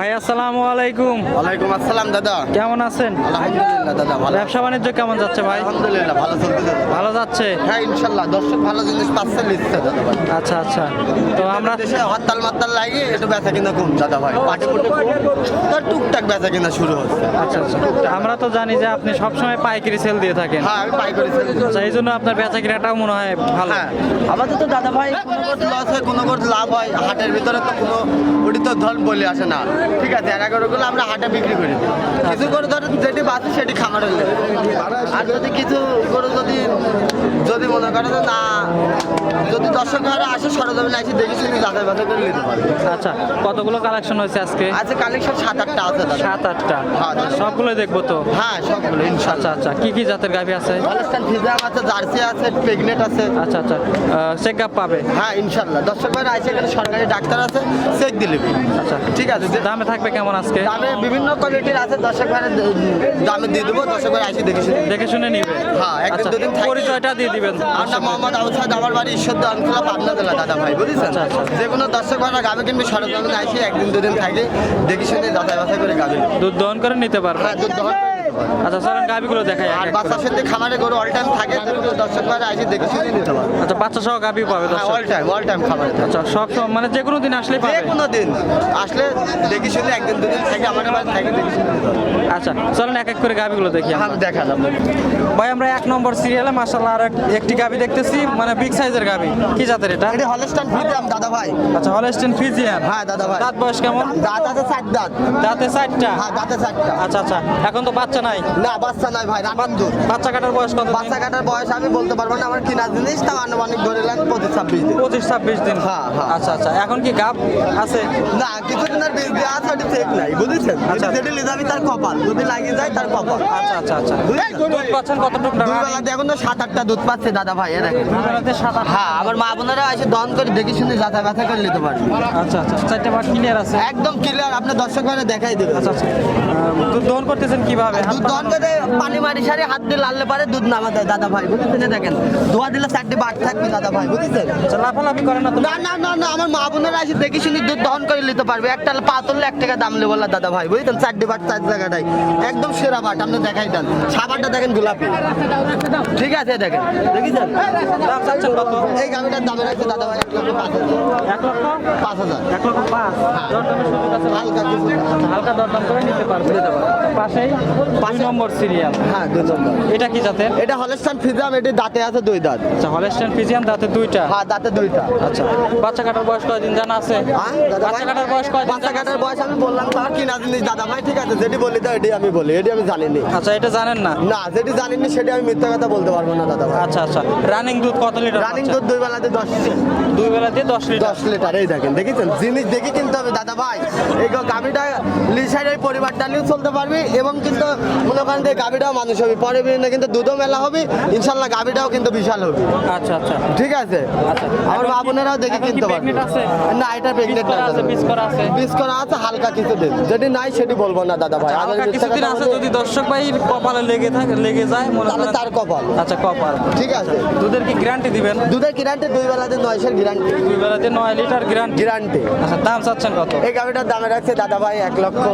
ভাই আসসালামু আলাইকুম। ওয়ালাইকুম আসসালাম দাদা। কেমন আছেন? আলহামদুলিল্লাহ দাদা ভালো। ব্যবসা বাণিজ্য কেমন যাচ্ছে ভাই? আলহামদুলিল্লাহ ভালো চলতে দাদা। ভালো যাচ্ছে? হ্যাঁ ইনশাল্লাহ দর্শক ভালো জিনিস পাচ্ছে নিচ্ছে দাদা ভাই। আচ্ছা আচ্ছা। তো আমরা দেশে হরতাল মাত্তাল লাগে একটু বেচা কিনা কম দাদা ভাই। পুটি তার টুকটাক বেচা কিনা শুরু হচ্ছে। আচ্ছা আচ্ছা। আমরা তো জানি যে আপনি সবসময় পাইকারি সেল দিয়ে থাকেন। হ্যাঁ আমি পাই করেছি আচ্ছা এই জন্য আপনার বেচা কিনাটাও মনে হয় ভালো। হ্যাঁ আমাদের তো দাদা ভাই কোনো লস হয় কোনো লাভ হয় হাটের ভিতরে তো কোনো ওটি তো ধর বলে আসে না। ঠিক আছে এরা করে গুলো আমরা হাটে বিক্রি করি। কিছু করে ধরেন যেটি বাঁচে সেটি খামারের লেগে আর যদি কিছু করে যদি যদি মনে করে না যদি দর্শক ঘরে আসে সরজমিনে আসে দেখি শুনি যাচাই বাছাই করে নিতে পারে আচ্ছা কতগুলো কালেকশন হয়েছে আজকে? আজকে কালেকশন সাত আটটা আছে সাত আটটা। হ্যাঁ, দাদা। সবগুলো দেখব তো? হ্যাঁ সবগুলো আচ্ছা আচ্ছা কি কি জাতের গাভি আছে? হলস্টাইন আছে জার্সি আছে প্রেগনেন্ট আছে। আচ্ছা আচ্ছা চেক আপ পাবে? হ্যাঁ ইনশাল্লাহ। দর্শক ভাইরা আসে এখানে সরকারি ডাক্তার আছে চেক দিলে। আচ্ছা। ঠিক আছে যে দামে থাকবে কেমন আজকে দামে বিভিন্ন কোয়ালিটির আছে দর্শক ভাই দামে দিয়ে দেবো দর্শক ভাই আসি দেখে শুনে দেখে শুনে নিবে হ্যাঁ, একদিন আচ্ছা দুদিন। পরিচয়টা দিয়ে দিবেন আমরা মোহাম্মদ আউসাদ সাদ আমার বাড়ি ঈশ্বরদ আনখোলা পাবনা জেলা দাদা ভাই বুঝেছেন আচ্ছা, আচ্ছা। যে কোনো দর্শক ভাইরা গাবে কিনবে সরকার আসি একদিন দুদিন থাকে দেখে শুনে দাদা বাসা করে গাবে দুধ দহন করে নিতে পারবে হ্যাঁ দুধ দহন। আচ্ছা চলেন গাভিগুলো দেখাই আর বাচ্চার সাথে খামারে গরু অল টাইম থাকে যেগুলো দর্শক দেখে শুনে নিতে পারে আচ্ছা বাচ্চা সহ গাভি পাবে দর্শক। অল টাইম অল টাইম খামারে। আচ্ছা সব মানে যে কোনো দিন আসলেই যে কোনো দিন আসলে দেখি শুনে একদিন দুদিন থাকে আমার বাড়ি থাকে দেখি শুনে আচ্ছা চলেন এক এক করে গাভিগুলো দেখি। আমি দেখা যাবে ভাই আমরা এক নম্বর সিরিয়ালে মাসাল্লাহ আর একটি গাভি দেখতেছি মানে বিগ সাইজের গাভি। কি জাতের এটা? এটা হলস্টাইন ফিজাম দাদা ভাই। আচ্ছা হলস্টেন ফিজিয়ান হ্যাঁ দাদা ভাই। দাঁত বয়স কেমন? দাঁত আছে চার দাঁত। দাঁতে চারটা হ্যাঁ দাঁতে চারটা আচ্ছা আচ্ছা এখন তো বাচ্চা নাই? না বাচ্চা নাই ভাই রামান দুধ বাচ্চা কাটার বয়স কত বাচ্চা কাটার বয়স আমি বলতে পারব না আমার কিনা জিনিস তাও আনুমানিক ধরে নেন পঁচিশ ছাব্বিশ দিন। পঁচিশ ছাব্বিশ দিন? হ্যাঁ, হ্যাঁ। আচ্ছা আচ্ছা। এখন কি গাব আছে? না কিছুদিনের বীজ দেওয়া আছে ওটি ঠিক নাই বুঝেছেন? আচ্ছা। যেটি লিজাবি তার কপাল যদি লাগিয়ে যায় তার কপাল। আচ্ছা আচ্ছা আচ্ছা। বুঝেছেন? দুধ পাচ্ছেন কতটুকু বেলাতে এখন তো সাত আটটা দুধ পাচ্ছে দাদা ভাই এ দেখেন। সাত আট হ্যাঁ আবার মা বোনেরা এসে দন করে দেখে শুনে যাতা ব্যথা করে নিতে পারবে। আচ্ছা আচ্ছা। চারটে বার ক্লিয়ার আছে। একদম ক্লিয়ার আপনি দর্শক ভাইরা দেখাই দেবেন। আচ্ছা আচ্ছা। দুধ দহন করতেছেন কীভাবে? করে পানি মারি সারি হাত দিয়ে লাললে পারে দুধ নামা দেয় দাদা ভাই বুঝেছেন দেখেন? দোয়া দিলে চারটে বাট থাকবে দাদা ভাই বুঝেছেন? লাফালাফি করে না না না না না আমার মা বোনেরা এসে দেখে শুনে দুধ দহন করে নিতে পারবে। একটা পা তুললে এক টাকা দাম নেব দাদা ভাই বুঝলেন চারটে বাট চার জায়গাটাই একদম সেরা বাট আপনি দেখাই দেন। সাবারটা দেখেন গোলাপি। ঠিক আছে দেখেন। দেখেছেন? এই গাড়িটার দামে রাখছে দাদা ভাই এক লক্ষ পাঁচ হাজার। এক লক্ষ? পাঁচ হাজার। এক লক্ষ পাঁচ। আছে। হালকা হালকা দরদাম করে নিতে পারবে। পাশেই পাঁচ নম্বর সিরিয়াল। হ্যাঁ দুই নম্বর। এটা কি জাতের? এটা হলস্টান ফিজাম এটি দাঁতে আছে দুই দাঁত। আচ্ছা হলেস্টেন ফিজিয়ান দাঁতে দুইটা? হ্যাঁ দাঁতে দুইটা। আচ্ছা বাচ্চা কাটার বয়স কয়দিন জানা আছে? হ্যাঁ, বাচ্চা কাটার বয়স কয়দিন বাচ্চা কাটার বয়স আমি বললাম তার কিনা জিনিস দাদা ভাই ঠিক আছে যেটি বলি তো এটি আমি বলি এটি আমি জানিনি। আচ্ছা এটা জানেন না? না যেটি জানিনি সেটি আমি মিথ্যা কথা বলতে পারব না দাদা ভাই। আচ্ছা আচ্ছা রানিং দুধ কত লিটার রানিং দুধ দুই বেলাতে দশ দুই বেলা দিয়ে দশ লিটার দশ লিটার এই দেখেন দেখেছেন? জিনিস দেখে কিনতে হবে দাদা ভাই। এই গাভিটা লিসাইড এই পরিবারটা নিয়েও চলতে পারবি এবং কিন্তু মনে করেন যে গাভিটাও মানুষ হবে পরে বিভিন্ন কিন্তু দুধও মেলা হবে ইনশাল্লাহ গাভিটাও কিন্তু বিশাল হবে। আচ্ছা আচ্ছা। ঠিক আছে? আচ্ছা। আমার এখন মা বোনেরাও দেখে কিনতে পারবে। না এটা পিস প্রেগনেন্ট আছে পিস করা আছে? বিষ করা আছে হালকা কিছু দিন যদি নাই সেটি বলব না দাদা ভাই। হালকা আবার কিছুদিন আছে যদি দর্শক ভাই কপালে লেগে থাকে লেগে যায় মনে তাহলে করেন তার কপাল। আচ্ছা কপাল। ঠিক আছে? দুধের কি গ্যারান্টি দিবেন? দুধের গ্যারান্টি দুই বেলাতে নয় নয়শের গ্যারান্টি দুই বেলাতে নয় লিটার গ্যারান্টি গ্যারান্টি আচ্ছা দাম চাচ্ছেন কত? এই গাভিটার দামে রাখছে দাদা ভাই এক লক্ষ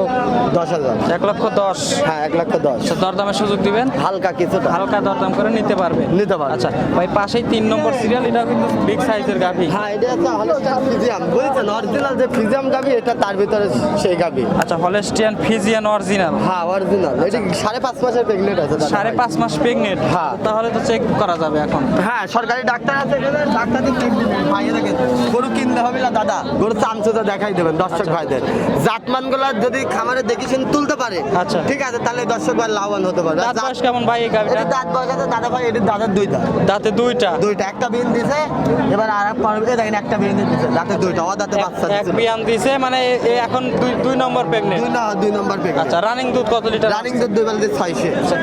দশ হাজার। এক লক্ষ দশ। হ্যাঁ এক লক্ষ দশ। আচ্ছা দরদামের সুযোগ দিবেন? হালকা কিছুটা। হালকা দরদাম করে নিতে পারবে। নিতে পারবে। আচ্ছা ভাই পাশেই তিন নম্বর সিরিয়াল এটা কিন্তু বিগ সাইজের গাভি। হ্যাঁ এটা হচ্ছে হলস্টাইন ফিজিয়াম বুঝছেন? অরিজিনাল যে ফিজিয়াম গাভি এটা তার ভিতরে সেই গাভি। আচ্ছা হলেস্টিয়ান ফিজিয়ান অরিজিনাল হ্যাঁ অরিজিনাল এটি সাড়ে পাঁচ মাসের প্রেগনেন্ট আছে সাড়ে পাঁচ মাস প্রেগনেন্ট হ্যাঁ। তাহলে তো চেক করা যাবে এখন। হ্যাঁ সরকারি ডাক্তার আছে ডাক্তার ভাইয়ে দেখেন গরু কিনতে হবে না দাদা। গরু চামচুটা দেখাই দেবেন দর্শক ভাইদের। জাতমানগুলা যদি খামারে দেখেছেন তুলতে পারে। আচ্ছা। ঠিক আছে তাহলে দর্শক ভাই লাভবান হতে পারবে দাঁত বয়স কেমন ভাই এই দাঁত বয়স আছে দাদা ভাই এটি দাদার দুইটা। দাঁতে দুইটা? দুইটা একটা বিন দিছে এবার আর এক পারবে দেখেন একটা বিন দিছে দাঁতে দুইটা ও দাঁতে বাচ্চা এক বিয়ান দিছে মানে এখন দুই দুই নম্বর প্রেগনেন্ট দুই না দুই নম্বর পেকে আচ্ছা রানিং দুধ কত লিটার রানিং দুধ দুই বেলা দিয়ে ছয়শে। আচ্ছা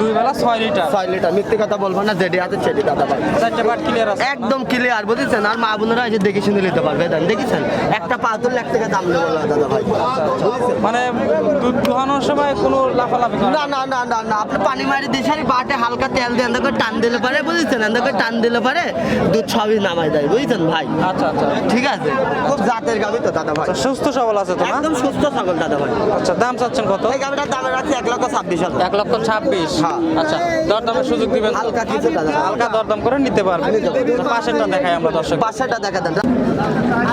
দুই বেলা ছয় লিটার ছয় লিটার মিথ্যে কথা বলব না যেটি আছে সেটি দাদা ভাই চারটে পাট ক্লিয়ার আছে। একদম ক্লিয়ার বুঝেছেন? আর মা বোনেরা এসে দেখে শুনে নিতে পারবে দেন দেখেছেন? একটা পা তুললে এক টাকা দাম নেব দাদা ভাই। মানে দুধ দোহানোর সময় কোনো লাফালাফি না না না না না আপনি পানি মারি দিয়ে সারি বাটে হালকা তেল দিয়ে এন্দা করে টান দিলে পারে বুঝেছেন? এন্দা করে টান দিলে পারে দুধ সবই নামাই দেয় বুঝেছেন ভাই? আচ্ছা আচ্ছা। ঠিক আছে? খুব জাতের গাবি তো দাদা ভাই। আচ্ছা, সুস্থ সবল আছে তো একদম সুস্থ ছাগল দাদা ভাই। আচ্ছা দাম চাচ্ছেন কত? এই গাবিটার দামে রাখছি এক লক্ষ ছাব্বিশ হাজার। এক লক্ষ ছাব্বিশ? হ্যাঁ। আচ্ছা দরদামের সুযোগ দিবেন হালকা কিছু দাদা হালকা দরদাম করে নিতে পারবেন। পাশেরটা দেখাই আমরা দর্শক পাঁচশোটা দেখা দেন।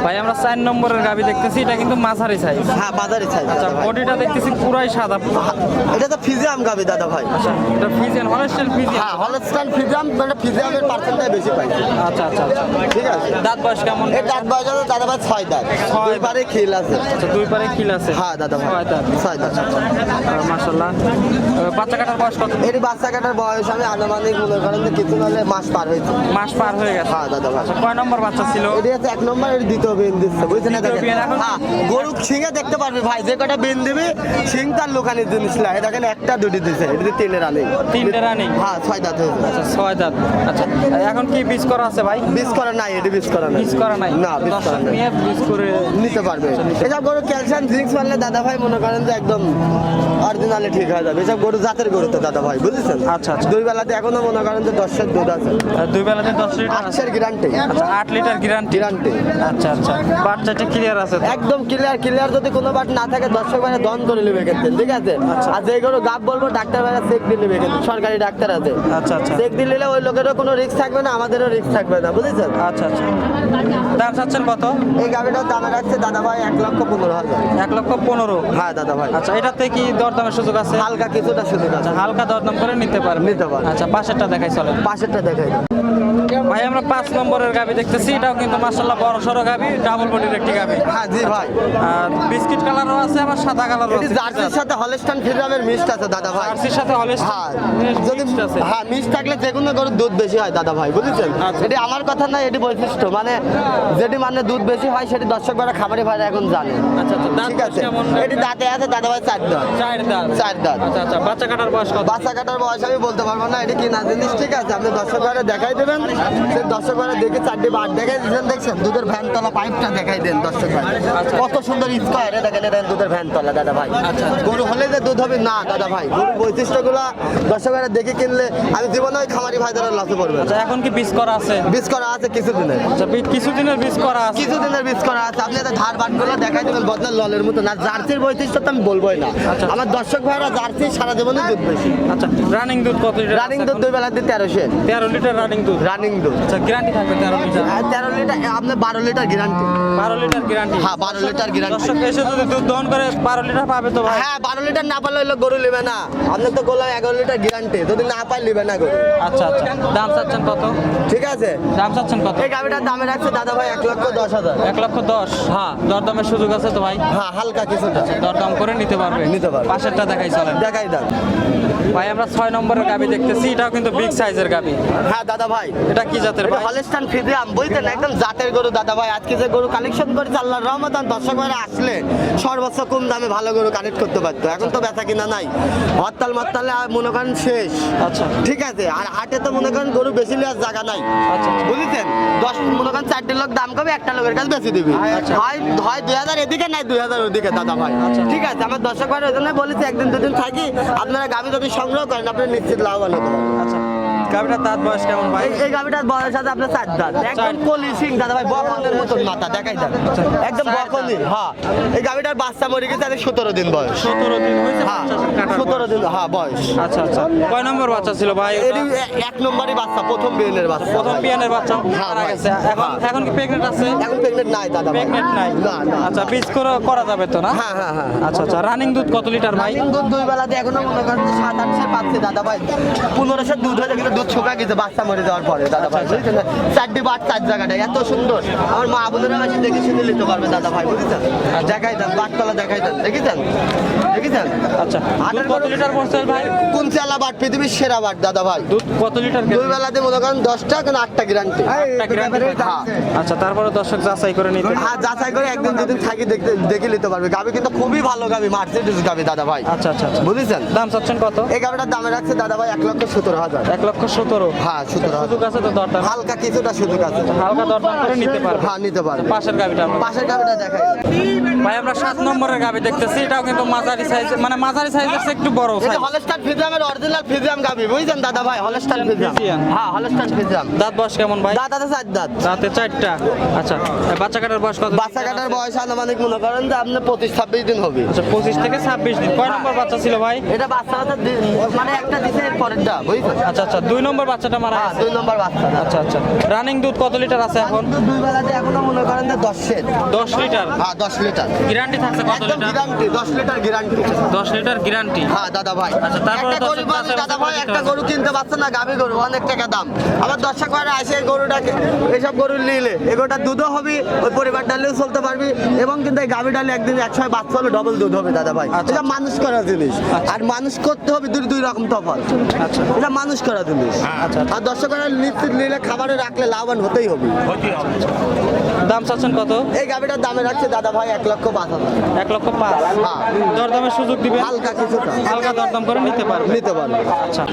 ভাই আমরা চার নম্বরের গাবি দেখতেছি এটা কিন্তু মাঝারি সাইজ হ্যাঁ বাজারে চাই আচ্ছা বডিটা দেখতেছি পুরাই সাদা এটা তো ফিজিয়াম গাবি দাদা ভাই। আচ্ছা এটা ফিজিয়ান হলস্টেল ফিজিয়ান হ্যাঁ হলস্টাইন ফিজিয়াম মানে ফিজিয়ামের পার্সেন্টটাই বেশি পাই। আচ্ছা আচ্ছা আচ্ছা। ঠিক আছে। দাঁত বয়স কেমন? এই দাঁত বয়স আছে দাদা ভাই ছয় দাঁত। দুই পারে খিল আছে। আচ্ছা দুই পারে কিল আছে। হ্যাঁ দাদা ভাই। ছয় দাঁত। ছয় দাঁত। মাশাল্লাহ বাচ্চা কাটার বয়স কত? এটি বাচ্চা কাটার বয়স আমি আনুমানিক মনে করেন কিছু নাহলে মাস পার হয়েছে। মাস পার হয়ে গেছে। হ্যাঁ দাদা ভাই। আচ্ছা কয় নম্বর বাচ্চা ছিল? এটি এক নম্বর এর দ্বিতীয় বেন দিচ্ছে বুঝছেন না দেখেন হ্যাঁ গরু সিংহে দেখতে পারবি ভাই যে কটা বেন দিবি সিং তার লোকানের জিনিস লাগে দেখেন একটা দুটি দিছে এটি তিনটে রানিং তিনটে রানিং হ্যাঁ ছয় দাঁত হয়েছে। আচ্ছা ছয় দাঁত। আচ্ছা এখন কি বীজ করা আছে ভাই? বিষ করা নাই এটি বিষ করা নাই। বীজ করা নাই? না বীজ করা নাই। বীজ করে নিতে পারবে। এসব গরু ক্যালসিয়াম ড্রিঙ্কস মারলে দাদা ভাই মনে করেন যে একদম অরিজিনালি ঠিক হয়ে যাবে। এসব গরু জাতের গরু তো দাদা ভাই বুঝেছেন? আচ্ছা, আচ্ছা। দুই বেলাতে এখনও মনে করেন যে দশের দুধ আছে। দুই বেলাতে দশ লিটার আছে। আটশের গ্যারান্টি আচ্ছা আট লিটার গ্যারান্টি গ্যারান্টি আচ্ছা আচ্ছা। বাচ্চাটা ক্লিয়ার আছে একদম ক্লিয়ার ক্লিয়ার যদি কোনো বাট না থাকে দর্শক বাইরে দন করে নেবে ঠিক আছে? আচ্ছা। আর যে গরু গাপ বলব ডাক্তার চেক দিয়ে নেবে সরকারি ডাক্তার আছে। আচ্ছা আচ্ছা। চেক দিয়ে নিলে ওই লোকেরও কোনো রিস্ক থাকবে না আমাদেরও রিস্ক থাকবে না বুঝেছেন? আচ্ছা আচ্ছা। দাম চাচ্ছেন কত? এই গাড়িটার দামে রাখছে দাদা ভাই এক লক্ষ পনেরো হাজার। এক লক্ষ পনেরো? হ্যাঁ দাদা ভাই। আচ্ছা এটাতে কি দরদামের সুযোগ আছে? হালকা কিছুটা সুযোগ আছে। আচ্ছা হালকা দরদাম করে নিতে পারবে। নিতে পারবে। আচ্ছা পাশেরটা দেখাই চলে পাশেরটা দেখাই। ভাই আমরা পাঁচ নম্বরের গাবি দেখতেছি এটাও কিন্তু মাসাল্লাহ বড় সড়ো গাবি ডাবল বডির একটি গাবি। হ্যাঁ জি ভাই। আর বিস্কিট কালারও আছে আবার সাদা কালারও আছে জার্সির সাথে হলস্টাইন ফিজামের মিক্সড আছে দাদা ভাই। জার্সির সাথে হলিস্ট হ্যাঁ যদি আছে। হ্যাঁ মিক্স থাকলে যে কোনো গরুর দুধ বেশি হয় দাদা ভাই বুঝেছেন? আচ্ছা। এটি আমার কথা না এটি বৈশিষ্ট্য। মানে যেটি মানে দুধ বেশি হয় সেটি দর্শক ভাইরা খাবারে ভাইরা এখন জানে। আচ্ছা আচ্ছা ঠিক আছে? এটি দাঁতে আছে দাদা ভাই চার দাঁত। চার দাঁত। চার দাঁত। আচ্ছা আচ্ছা বাচ্চা কাটার বয়স কত? বাচ্চা কাটার বয়স আমি বলতে পারব না এটি কি না জিনিস ঠিক আছে? আপনি দর্শক ভাইরা দেখাই দেবেন। দর্শক ভাইরা দেখে চারটি বার দেখাই দিচ্ছেন দেখছেন? দুধের ভ্যান তলা পাইপটা দেখাই দেন দর্শক ভাই। আচ্ছা। কত সুন্দর স্কোয়ার দেখেন এটা দুধের ভ্যান তলা দাদা ভাই। গরু হলে যে দুধ হবে না দাদা ভাই। গরুর বৈশিষ্ট্যগুলো দর্শক ভাইরা দেখে কিনলে আমি জীবনে ওই খামারি ভাইদের লাভে পড়বে আচ্ছা এখন কি বীজ করা আছে? বীজ করা আছে কিছুদিনের। আচ্ছা বীজ- কিছুদিনের বীজ করা আছে। কিছুদিনের বীজ করা আছে। আপনি একটা ধার বাট বাটগুলো দেখাই দেবেন বদলার ললের মতো। না জার্সির বৈশিষ্ট্য তো আমি বলবোই না। আচ্ছা। আমার দর্শক ভাইরা জার্সি সারা জীবনে দুধ বেশি। আচ্ছা রানিং দুধ কত লিটার রানিং দুধ দুই বেলা দিয়ে তেরোশে। তেরো লিটার রানিং দুধ? রানিং দুধ। আচ্ছা গ্যারান্টি থাকবে তেরো লিটার আর তেরো লিটার আপনার বারো লিটার গ্যারান্টি বারো লিটার গ্যারান্টি হ্যাঁ বারো লিটার গ্যারান্টি দর্শক এসে যদি দুধ দহন করে বারো লিটার পাবে তো ভাই? হ্যাঁ বারো লিটার না পারলে গরু নেবে না। আপনার তো বললাম এগারো লিটার গ্যারান্টি যদি না পাই নেবে না গরু। আচ্ছা আচ্ছা। দাম চাচ্ছেন কত? ঠিক আছে? দাম চাচ্ছেন কত? এই গাড়িটার দামে রাখছে দাদা ভাই এক লক্ষ দশ হাজার। এক লক্ষ দশ। হ্যাঁ দরদামের সুযোগ আছে তো ভাই? হ্যাঁ হালকা কিছুটা। দরদাম করে নিতে পারবে। নিতে পারবে। পাশেরটা দেখাই চলেন। দেখাই দাম। ভাই আমরা ছয় নম্বরের গাবি দেখতেছি। এটাও কিন্তু বিগ সাইজের গাবি। হ্যাঁ দাদা ভাই। এটা কি জাতের ভাই? হলস্টান ফিজিয়াম বুঝতেন একদম জাতের গরু দাদা ভাই। আজকে যে গরু কালেকশন করেছে আল্লাহর রহমত দর্শক আসলে সর্বোচ্চ কম দামে ভালো গরু কালেক্ট করতে পারতো। এখন তো বেচা কিনা নাই। হরতাল মরতালে আর মনে করেন শেষ। আচ্ছা। ঠিক আছে আর হাটে তো মনে করেন গরু বেশি নেওয়ার জায়গা নাই। আচ্ছা বুঝেছেন? দশ মনে করেন চারটে লোক দাম কমে একটা লোকের কাছে বেশি দিবি। আচ্ছা। হয় হয় দুই হাজার এদিকে নাই দুই হাজার ওদিকে দাদা ভাই। আচ্ছা। ঠিক আছে আমার দর্শক ভাই ওই জন্য বলেছি একদিন দুদিন থাকি আপনারা গাভি যদি সংগ্রহ করেন আপনি নিশ্চিত লাভবান হতে পারেন আচ্ছা। গাবিটার দাঁত বয়স কেমন ভাই? এই- বয়স আছে আপনার চার দাঁত। একদম কলি সিং দাদা ভাই মতন মাথা দেখাই একদম। বকনি হ্যাঁ। এই গাভিটার বাচ্চা মরে গেছে সতেরো দিন বয়স। সতেরো দিন হয়েছে হ্যাঁ সতেরো দিন হ্যাঁ বয়স। আচ্ছা আচ্ছা। কয় নম্বর বাচ্চা ছিল ভাই এক নম্বরই বাচ্চা প্রথম বিয়েনের বাচ্চা। প্রথম বিয়ানের বাচ্চা হ্যাঁ, মারা গেছে। এখন হ্যাঁ। এখন কি প্রেগনেন্ট আছে? এখন প্রেগনেন্ট নাই দাদা প্রেগনেন্ট নাই? না না। আচ্ছা বীজ করে করা যাবে তো না? হ্যাঁ হ্যাঁ হ্যাঁ। আচ্ছা আচ্ছা। রানিং দুধ কত লিটার ভাই? দুধ দুই বেলাতে এখনও মনে করেন সাত আটশো পাচ্ছে দাদা ভাই। পনেরোশো দুধ হয়ে কিন্তু দুধ শুকা গেছে বাচ্চা মরে যাওয়ার পরে দাদা ভাই বুঝছেন? না? চারটি বাট চার জায়গাটা এত সুন্দর। আমার মা বোনেরা এসে দেখে শুনে নিতে পারবে দাদা ভাই বুঝেছেন? দেখাই দেন বাটতলা দেখাই দেন দেখেছেন? দেখেছেন? আচ্ছা কত লিটার পড়ছে ভাই? কোন চালা বাট পৃথিবীর সেরা বাট দাদা ভাই। দুধ কত লিটার দুই বেলাতে মনে করেন দশটা কিন্তু আটটা গ্যারান্টি একটা গ্যারান্টি হ্যাঁ। আচ্ছা তারপরে দর্শক যাচাই করে নিতে হ্যাঁ যাচাই করে একদিন দুদিন থাকি দেখতে দেখে নিতে পারবে। গাবি কিন্তু খুবই ভালো গাবি মার্সিডিস গাবি দাদা ভাই। আচ্ছা আচ্ছা আচ্ছা। বুঝেছেন? দাম চাচ্ছেন কত? এই গাবিটার দামে রাখছে দাদা ভাই এক লক্ষ সতেরো হাজার। এক লক্ষ সতেরো। হ্যাঁ সতেরো সুযোগ আছে তো দরদাম? হালকা কিছুটা সুযোগ আছে। হালকা দরদাম করে নিতে পারবে। হ্যাঁ নিতে পারবে। পাশের গাবিটা পাশের গাবিটা দেখাই। ভাই আমরা সাত নম্বরের গাবি দেখতেছি। এটাও কিন্তু মাঝারি সাইজ মানে মাঝারি সাইজের একটু বড় সাইজ হলস্টার অরিজিনাল ফিজিয়াম গাবি বুঝছেন দাদা ভাই? হলস্টার। হ্যাঁ ফিজিয়াম দাঁত বয়স কেমন ভাই? দাঁত আছে চার দাঁত। দাঁতে চারটা। আচ্ছা বাচ্চা কাটার বয়স কত বাচ্চা কাটার বয়স আনুমানিক মনে করেন যে আপনার পঁচিশ ছাব্বিশ দিন হবে। আচ্ছা পঁচিশ থেকে ছাব্বিশ দিন। কয় নম্বর বাচ্চা ছিল ভাই? এটা বাচ্চা মানে একটা দিছে এর পরেরটা বুঝছেন? আচ্ছা আচ্ছা দুই নম্বর বাচ্চাটা মারা হ্যাঁ গেছে। দুই নম্বর বাচ্চা আচ্ছা আচ্ছা। রানিং দুধ কত লিটার আছে এখন? কিন্তু দুই বেলাতে এখনও মনে করেন যে দশ সেট দশ লিটার হ্যাঁ দশ লিটার গ্যারান্টি থাকছে কত লিটার গ্যারান্টি দশ লিটার গ্যারান্টি দশ লিটার গ্যারান্টি হ্যাঁ দাদা ভাই। আচ্ছা, তারপরে দর্শক দাদা ভাই একটা গরু কিনতে পারছে না গাভী গরু অনেক টাকা দাম। আবার দর্শক ভাইরা আসে এই গরুটাকে। এইসব গরু নিলে এগোটা দুধও হবে ওই পরিবার ডালেও চলতে পারবি এবং কিন্তু এই গাভী ডালে একদিন একসময় বাচ্চা হলে ডবল দুধ হবে দাদা ভাই। আচ্ছা। এটা মানুষ করা জিনিস। আর মানুষ করতে হবে দুই দুই রকম তফাৎ। আচ্ছা। এটা মানুষ করা জিনিস। আচ্ছা। আর দর্শকরা নিশ্চিত নিলে খাবারে রাখলে লাভবান হতেই হবে। দাম চাচ্ছেন কত? এই গাভীটার দামে রাখছে দাদা ভাই এক লক্ষ পাঁচ হাজার। এক লক্ষ পাঁচ। হ্যাঁ। দরদামের সুযোগ দিবেন? হালকা কিছুটা। হালকা দরদাম করে নিতে পারবে নিতে পারবে আচ্ছা।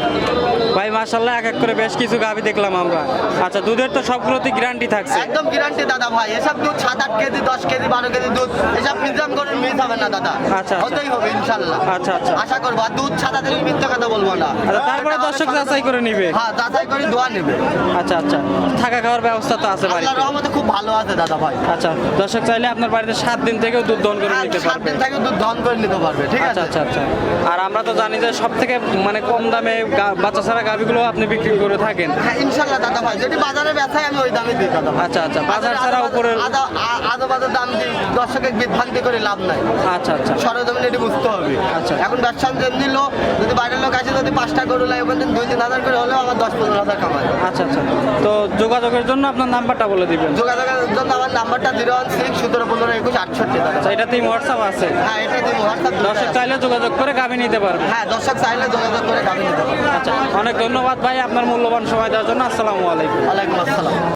ভাই মাশাল্লাহ এক এক করে বেশ কিছু গাভি দেখলাম আমরা। আচ্ছা দুধের তো সবগুলোতে গ্যারান্টি থাকছে। একদম গ্যারান্টি দাদা ভাই। এসব দুধ সাত আট কেজি দশ কেজি বারো কেজি দুধ এসব ফিজাম করে মিস হবে না দাদা। আচ্ছা, আচ্ছা। হতেই হবে ইনশাল্লাহ আচ্ছা, আচ্ছা। আশা করব আর দুধ সাদা দিলে মিথ্যে কথা বলব না। আচ্ছা তারপরে দর্শক যাচাই করে নিবে। হ্যাঁ যাচাই করে দোয়া নেবে। আচ্ছা আচ্ছা। থাকা খাওয়ার ব্যবস্থা তো আছে বাড়িতে। রহমতে খুব ভালো আছে দাদা ভাই। আচ্ছা দর্শক চাইলে আপনার বাড়িতে সাত দিন থেকেও দুধ দহন করে হ্যাঁ, নিতে সাত দিন থেকে দুধ দহন করে নিতে পারবে ঠিক আচ্ছা আছে? আচ্ছা আচ্ছা। আর আমরা তো জানি যে সব থেকে মানে কম দামে বাচ্চা ছাড়া গাভিগুলো আপনি বিক্রি করে থাকেন। হ্যাঁ ইনশাল্লাহ দাদা ভাই যদি বাজারে বেচাই আমি ওই দামে দিই দাদা আচ্ছা আচ্ছা বাজার ছাড়া উপরের আদা বাজার দাম দিই দর্শকের বিভ্রান্তি করে লাভ নাই। আচ্ছা আচ্ছা। সরজমিনে এটি বুঝতে হবে। আচ্ছা। এখন ব্যবসা যেমনি লো যদি বাইরের লোক আছে যদি পাঁচটা গরু লাগে ওখান থেকে দুই তিন হাজার করে হলেও আমার দশ পনেরো হাজার কামাই। আচ্ছা আচ্ছা। তো যোগাযোগের জন্য আপনার নাম্বারটা বলে দিবেন। যোগাযোগের জন্য আমার নাম্বারটা জিরো ওয়ান সিক্স সতেরো পনেরো একুশ আটষট্টি আচ্ছা এটাতেই হোয়াটসঅ্যাপ আছে? হ্যাঁ এটা দিন হোয়াটসঅ্যাপ দর্শক চাইলে যোগাযোগ করে গাবি নিতে পারবে। হ্যাঁ দর্শক চাইলে যোগাযোগ করে গাবি নিতে পারবে। আচ্ছা অনেক ধন্যবাদ ভাই আপনার মূল্যবান সময় দেওয়ার জন্য। আসসালামু আলাইকুম। ওয়ালাইকুম আসসালাম।